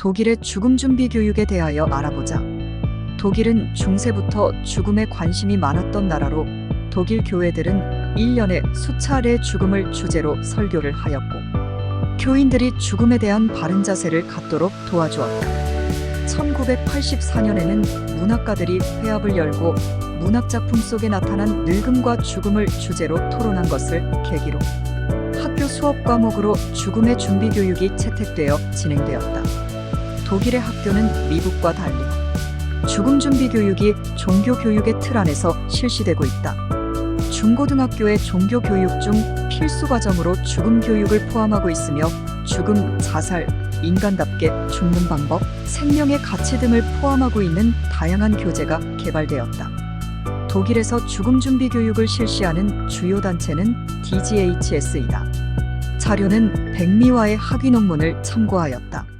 독일의 죽음 준비 교육에 대하여 알아보자. 독일은 중세부터 죽음에 관심이 많았던 나라로 독일 교회들은 1년에 수차례 죽음을 주제로 설교를 하였고 교인들이 죽음에 대한 바른 자세를 갖도록 도와주었다. 1984년에는 문학가들이 회합을 열고 문학작품 속에 나타난 늙음과 죽음을 주제로 토론한 것을 계기로 학교 수업 과목으로 죽음의 준비 교육이 채택되어 진행되었다. 독일의 학교는 미국과 달리 죽음 준비 교육이 종교 교육의 틀 안에서 실시되고 있다. 중고등학교의 종교 교육 중 필수 과정으로 죽음 교육을 포함하고 있으며 죽음, 자살, 인간답게 죽는 방법, 생명의 가치 등을 포함하고 있는 다양한 교재가 개발되었다. 독일에서 죽음 준비 교육을 실시하는 주요 단체는 DGHS이다. 자료는 백미화의 학위 논문을 참고하였다.